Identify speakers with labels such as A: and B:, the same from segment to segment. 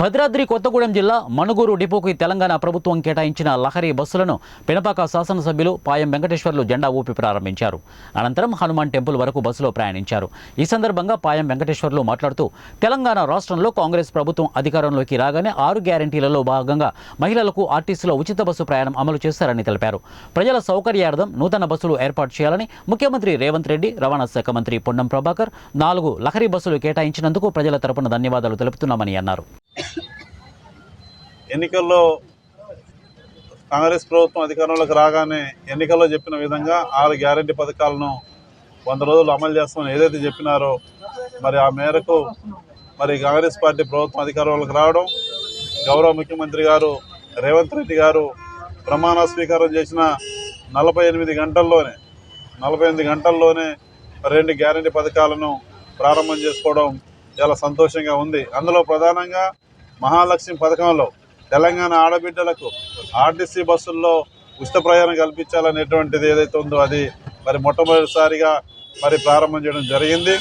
A: భద్రాద్రి కొత్తగూడెం జిల్లా మణుగూరు డిపోకి తెలంగాణ ప్రభుత్వం కేటాయించిన లహరి బస్సులను పినపాక శాసనసభ్యులు పాయం వెంకటేశ్వర్లు జెండా ఊపి ప్రారంభించారు. అనంతరం హనుమాన్ టెంపుల్ వరకు బస్సులో ప్రయాణించారు. ఈ సందర్భంగా పాయం వెంకటేశ్వర్లు మాట్లాడుతూ తెలంగాణ రాష్ట్రంలో కాంగ్రెస్ ప్రభుత్వం అధికారంలోకి రాగానే ఆరు గ్యారంటీలలో భాగంగా మహిళలకు ఆర్టీసీలో ఉచిత బస్సు ప్రయాణం అమలు చేస్తారని తెలిపారు. ప్రజల సౌకర్యార్థం నూతన బస్సులు ఏర్పాటు చేయాలని ముఖ్యమంత్రి రేవంత్ రెడ్డి రవాణా శాఖ మంత్రి పొన్నం ప్రభాకర్ నాలుగు లహరి బస్సులు కేటాయించినందుకు ప్రజల తరపున ధన్యవాదాలు తెలుపుతున్నామని అన్నారు.
B: ఎన్నికల్లో కాంగ్రెస్ ప్రభుత్వం అధికారంలోకి రాగానే ఎన్నికల్లో చెప్పిన విధంగా ఆరు గ్యారంటీ పథకాలను వంద రోజులు అమలు చేస్తామని ఏదైతే చెప్పినారో మరి ఆ మేరకు మరి కాంగ్రెస్ పార్టీ ప్రభుత్వం అధికారంలోకి రావడం గౌరవ ముఖ్యమంత్రి గారు రేవంత్ రెడ్డి గారు ప్రమాణ స్వీకారం చేసిన నలభై ఎనిమిది గంటల్లోనే నలభై ఎనిమిది గంటల్లోనే రెండు గ్యారంటీ పథకాలను ప్రారంభం చేసుకోవడం చాలా సంతోషంగా ఉంది. అందులో ప్రధానంగా మహాలక్ష్మి పథకంలో తెలంగాణ ఆడబిడ్డలకు ఆర్టీసీ బస్సుల్లో ఉచిత ప్రయాణం కల్పించాలనేటువంటిది ఏదైతే ఉందో అది మరి మొట్టమొదటిసారిగా మరి ప్రారంభం చేయడం జరిగింది.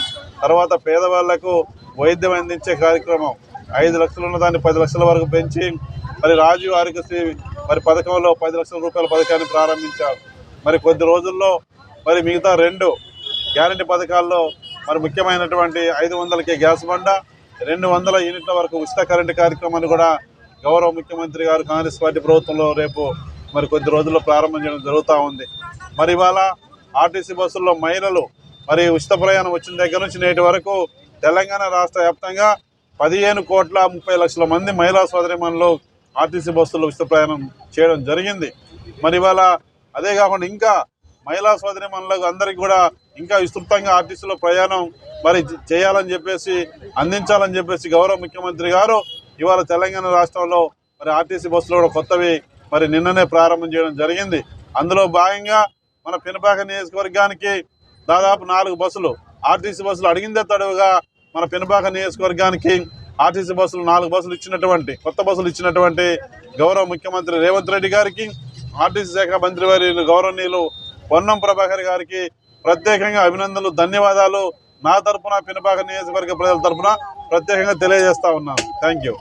B: తర్వాత పేదవాళ్ళకు వైద్యం అందించే కార్యక్రమం ఐదు లక్షలు ఉన్న దాన్ని పది లక్షల వరకు పెంచి మరి రాజీవ్ ఆరోగ్యశ్రీ మరి పథకంలో పది లక్షల రూపాయల పథకాన్ని ప్రారంభించారు. మరి కొద్ది రోజుల్లో మరి మిగతా రెండు గ్యారంటీ పథకాల్లో మరి ముఖ్యమైనటువంటి ఐదు వందలకి గ్యాస్ బండ రెండు వందల యూనిట్ల వరకు ఉచిత కరెంటు కార్యక్రమాన్ని కూడా గౌరవ ముఖ్యమంత్రి గారు కాంగ్రెస్ పార్టీ ప్రభుత్వంలో రేపు మరి కొద్ది రోజుల్లో ప్రారంభం చేయడం జరుగుతూ ఉంది. మరి ఇవాళ ఆర్టీసీ బస్సుల్లో మహిళలు మరి ఉచిత ప్రయాణం వచ్చిన దగ్గర నుంచి నేటి వరకు తెలంగాణ రాష్ట్ర వ్యాప్తంగా పదిహేను కోట్ల ముప్పై లక్షల మంది మహిళా సోదరిమణులు ఆర్టీసీ బస్సుల్లో ఉచిత ప్రయాణం చేయడం జరిగింది. మరి ఇవాళ అదే కాకుండా ఇంకా మహిళా సోదరిమణులకు అందరికీ కూడా ఇంకా విస్తృతంగా ఆర్టీసీలో ప్రయాణం మరి చేయాలని చెప్పేసి అందించాలని చెప్పేసి గౌరవ ముఖ్యమంత్రి గారు ఇవాళ తెలంగాణ రాష్ట్రంలో మరి ఆర్టీసీ బస్సులు కూడా కొత్తవి. మరి నిన్ననే ప్రారంభం చేయడం జరిగింది. అందులో భాగంగా మన పినపాక నియోజకవర్గానికి దాదాపు నాలుగు బస్సులు ఆర్టీసీ బస్సులు అడిగిందే తడవుగా మన పినపాక నియోజకవర్గానికి ఆర్టీసీ బస్సులు నాలుగు బస్సులు ఇచ్చినటువంటి కొత్త బస్సులు ఇచ్చినటువంటి గౌరవ ముఖ్యమంత్రి రేవంత్ రెడ్డి గారికి ఆర్టీసీ శాఖ మంత్రి వారి గౌరవనీయులు పొన్నం ప్రభాకర్ గారికి ప్రత్యేకంగా అభినందనలు ధన్యవాదాలు. నా తరఫున పినపాక నియోజకవర్గ ప్రజల తరపున ప్రత్యేకంగా తెలియజేస్తా ఉన్నాను. Thank you